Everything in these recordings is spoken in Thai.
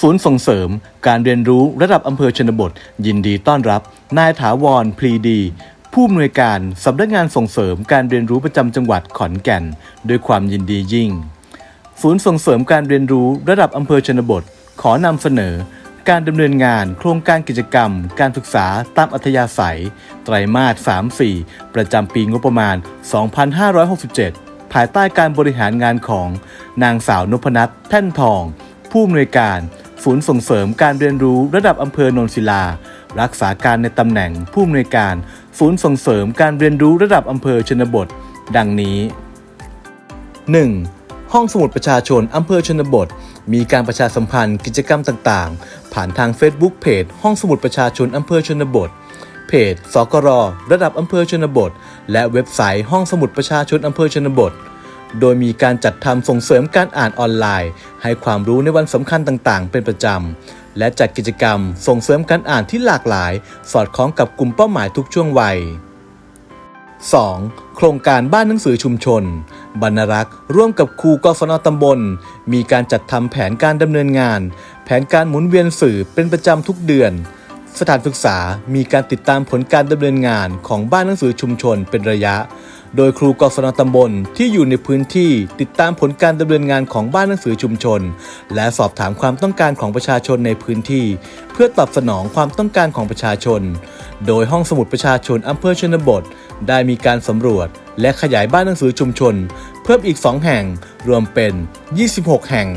ศูนย์ส่งเสริม การเรียนรู้ระดับอำเภอชนบท ยินดีต้อนรับ นายถาวรพลีดี ผู้อำนวยการสำนักงานส่งเสริมการเรียนรู้ประจำจังหวัดขอนแก่น ด้วยความยินดียิ่ง ศูนย์ส่งเสริมการเรียนรู้ระดับอำเภอชนบท ขอนำเสนอ การดำเนินงานโครงการกิจกรรม การศึกษาตามอัธยาศัย ไตรมาส 3-4 ประจำปีงบประมาณ 2567ภายใต้การบริหารงานของนางสาวนพนัทแท่นทอง ผู้อำนวยการ ศูนย์ส่งเสริมการเรียนรู้ระดับอำเภอโนนศิลา รักษาการในตำแหน่งผู้อำนวยการ ศูนย์ส่งเสริมการเรียนรู้ระดับอำเภอชนบท ดังนี้ 1. ห้องสมุดประชาชนอำเภอชนบท มีการประชาสัมพันธ์กิจกรรมต่างๆ ผ่านทาง Facebook เพจห้องสมุดประชาชนอำเภอชนบทเพจสกรระดับอำเภอชนบท และเว็บไซต์ห้องสมุดประชาชนอำเภอชนบท โดยมีการจัดทำส่งเสริมการอ่านออนไลน์ ให้ความรู้ในวันสำคัญต่างๆ เป็นประจำ และจัดกิจกรรมส่งเสริมการอ่านที่หลากหลาย สอดคล้องกับกลุ่มเป้าหมายทุกช่วงวัย 2. โครงการบ้านหนังสือชุมชน บรรรักษ์ร่วมกับครูกศนตำบล มีการจัดทำแผนการดำเนินงาน แผนการหมุนเวียนสื่อเป็นประจำทุกเดือน สถานศึกษามีการติดตามผลการดำเนินงานของบ้านหนังสือชุมชนเป็นระยะ โดยครูกศนตำบลที่อยู่ในพื้นที่ติดตามผลการดำเนินงานของบ้านหนังสือชุมชน และสอบถามความต้องการของประชาชนในพื้นที่ เพื่อตอบสนองความต้องการของประชาชน โดยห้องสมุดประชาชนอำเภอชนบท ได้มีการสำรวจ และขยายบ้านหนังสือชุมชน เพิ่มอีก 2 แห่ง รวมเป็น 26 แห่ง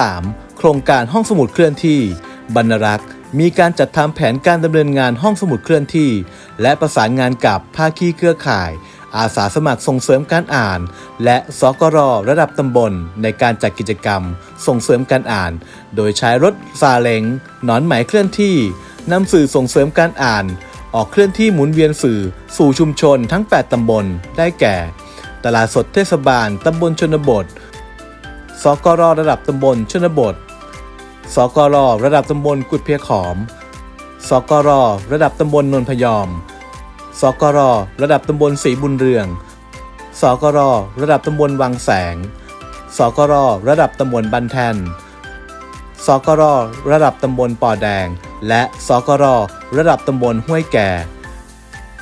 3. โครงการห้องสมุดเคลื่อนที่ บรรรักษ์มีการจัดทำแผนการดำเนินงานห้องสมุดเคลื่อนที่ และประสานงานกับภาคีเครือข่าย อาสาสมัครส่งเสริมการอ่าน และสกรระดับตำบลในการจัดกิจกรรม ส่งเสริมการอ่าน โดยใช้รถซาเล้งหนอนไหมเคลื่อนที่นำสื่อส่งเสริมการอ่าน ออกเคลื่อนที่หมุนเวียนสื่อสู่ชุมชนทั้ง 8 ตำบลได้แก่ ตลาดสดเทศบาล ตำบลชนบท สกรระดับตำบลชนบท สกรระดับตำบลกุดเพียขอม สกรระดับตำบลนนพยอม สกรระดับตำบลศรีบุญเรือง สกรระดับตำบลวังแสง สกรระดับตำบลบันแทน สกรระดับตำบลป่อแดง และสกรระดับตำบลห้วยแก่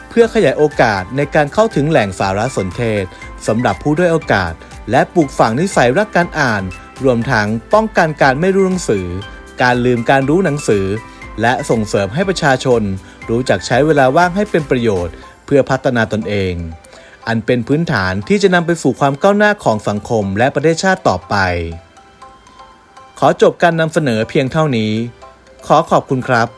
เพื่อขยายโอกาสในการเข้าถึงแหล่งสารสนเทศสำหรับผู้ด้อยโอกาส และปลูกฝังนิสัยรักการอ่าน รวมทั้งป้องกันการไม่รู้หนังสือ การลืมการรู้หนังสือ และส่งเสริมให้ประชาชน รู้จักใช้เวลาว่างให้เป็นประโยชน์ เพื่อพัฒนาตนเอง อันเป็นพื้นฐานที่จะนำไปสู่ความก้าวหน้าของสังคมและประเทศชาติต่อไป ขอจบการนำเสนอเพียงเท่านี้ ขอขอบคุณครับ